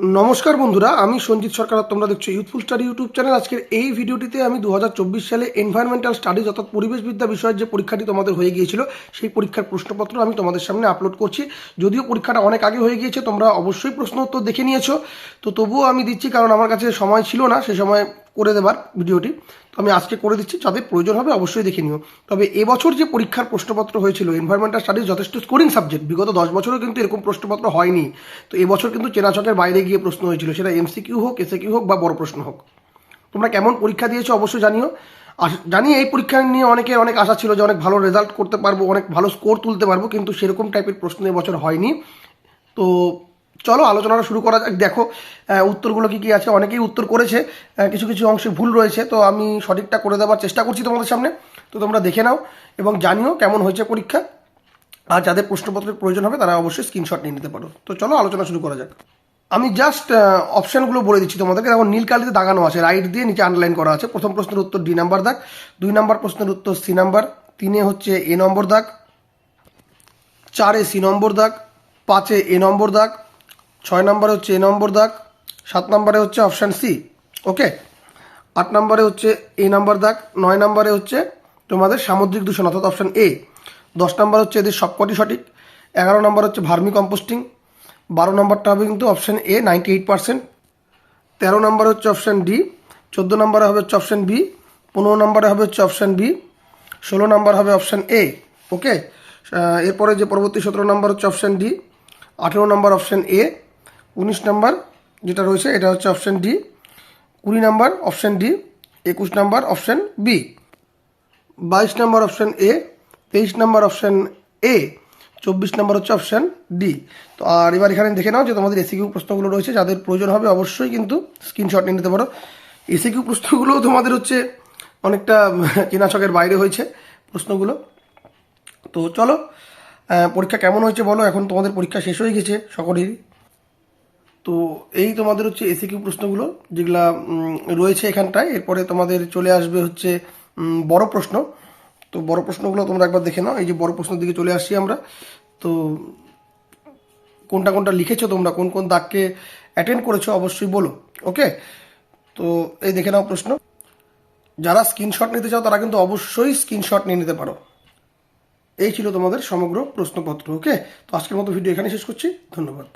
নমস্কার বন্ধুরা, আমি সঞ্জিত সরকার তোমরা দেখছ ইউথফুল স্টাডি ইউটিউব চ্যানেল আজকের এই ভিডিওটিতে আমি দু হাজার চব্বিশ সালে এনভায়রনমেন্টাল স্টাডিজ অর্থাৎ পরিবেশবিদ্যা বিষয়ের যে পরীক্ষাটি তোমাদের হয়ে গিয়েছিল, সেই পরীক্ষার প্রশ্নপত্র আমি তোমাদের সামনে আপলোড করছি। যদিও পরীক্ষাটা অনেক আগে হয়ে গিয়েছে, তোমরা অবশ্যই প্রশ্ন উত্তর দেখে নিয়েছো। তো তবুও আমি দিচ্ছি, কারণ আমার কাছে সময় ছিল না, সে সময় করে দেবার ভিডিওটি। তো আমি আজকে করে দিচ্ছি, যাদের প্রয়োজন হবে অবশ্যই দেখে নিও। তবে এবছর যে পরীক্ষার প্রশ্নপত্র হয়েছিল এনভায়রনমেন্টাল স্টাডিজ যথেষ্ট স্কোরিং সাবজেক্ট বিগত দশ বছরও কিন্তু এরকম প্রশ্নপত্র হয়নি। তো এবছর কিন্তু চেনাচকের বাইরে গিয়ে প্রশ্ন হয়েছিল, সেটা এমসিকিউ হোক এসএকিউ হোক বা বড় প্রশ্ন হোক। তোমরা কেমন পরীক্ষা দিয়েছ অবশ্যই জানিও। জানি এই পরীক্ষা নিয়ে অনেকে অনেক আশা ছিল যে অনেক ভালো রেজাল্ট করতে পারব, অনেক ভালো স্কোর তুলতে পারব, কিন্তু সেরকম টাইপের প্রশ্ন এবছর হয়নি। তো চলো আলোচনাটা শুরু করা যাক। দেখো উত্তরগুলো কী কী আছে? অনেকেই উত্তর করেছে কিছু কিছু অংশে ভুল রয়েছে, তো আমি সঠিকটা করে দেওয়ার চেষ্টা করছি তোমাদের সামনে। তো তোমরা দেখে নাও এবং জানিও কেমন হয়েছে পরীক্ষা। আর যাদের প্রশ্নপত্রের প্রয়োজন হবে, তারা অবশ্যই স্ক্রিনশট নিয়ে নিতে পারো। তো চলো আলোচনা শুরু করা যাক। আমি জাস্ট অপশানগুলো বলে দিচ্ছি তোমাদেরকে। দেখো নীল কালিতে দাগানো আছে রাইট দিয়ে নিচে আন্ডারলাইন করা আছে। প্রথম প্রশ্নের উত্তর ডি নাম্বার দাগ, দুই নাম্বার প্রশ্নের উত্তর সি নাম্বার তিনে হচ্ছে এ নম্বর দাগ, চারে সি নম্বর দাগ, পাঁচে এ নম্বর দাগ ছয় নম্বরে হচ্ছে এ নম্বর দাগ, সাত নম্বরে হচ্ছে অপশান সি। ওকে? আট নম্বরে হচ্ছে এ নাম্বার দাগ, নয় নম্বরে হচ্ছে তোমাদের সামুদ্রিক দূষণ, অর্থাৎ অপশান এ। দশ নম্বর হচ্ছে এদের সবকটি সঠিক, এগারো নম্বর হচ্ছে ভার্মি কম্পোস্টিং, বারো নম্বরটা হবে কিন্তু option A, ninety eight percent. তেরো নম্বরে হচ্ছে অপশান ডি, চোদ্দ নম্বরে হবে হচ্ছে অপশান বি, পনেরো নম্বরে হবে হচ্ছে অপশান বি, ষোলো নম্বর হবে অপশান এ। ওকে? এরপরে যে পরবর্তী সতেরো নম্বর হচ্ছে অপশান ডি, আঠেরো নম্বর অপশান এ উনিশ নম্বর যেটা রয়েছে, এটা হচ্ছে অপশান ডি কুড়ি নম্বর অপশান ডি একুশ নম্বর অপশান বি বাইশ নম্বর অপশান এ তেইশ নম্বর অপশান এ চব্বিশ নম্বর হচ্ছে অপশান ডি তো আর এবার এখানে দেখে নাও যে তোমাদের এসিকিউ প্রশ্নগুলো রয়েছে, যাদের প্রয়োজন হবে অবশ্যই কিন্তু স্ক্রিনশট নিয়ে নিতে পারো। এসিকিউ প্রশ্নগুলো তোমাদের হচ্ছে অনেকটা চেনাচকের বাইরে হয়েছে প্রশ্নগুলো। তো চলো পরীক্ষা কেমন হয়েছে বলো, এখন তোমাদের পরীক্ষা শেষ হয়ে গেছে, সকলেরই। তো এই তোমাদের হচ্ছে এসিকিউ প্রশ্নগুলো, যেগুলা রয়েছে এখানটায়। এরপরে তোমাদের চলে আসবে হচ্ছে বড় প্রশ্ন। তো বড় প্রশ্নগুলো তোমরা একবার দেখে নাও। এই যে বড় প্রশ্নের দিকে চলে আসছি আমরা। তো কোনটা কোনটা লিখেছো তোমরা? কোন কোন দাগকে অ্যাটেন্ড করেছ অবশ্যই বলো। ওকে? তো এই দেখে নাও প্রশ্ন। যারা স্ক্রিনশট নিতে চাও, তারা কিন্তু অবশ্যই স্ক্রিনশট নিয়ে নিতে পারো। এই ছিল তোমাদের সমগ্র প্রশ্নপত্র, ওকে? তো আজকের মতো ভিডিও এখানে শেষ করছি। ধন্যবাদ।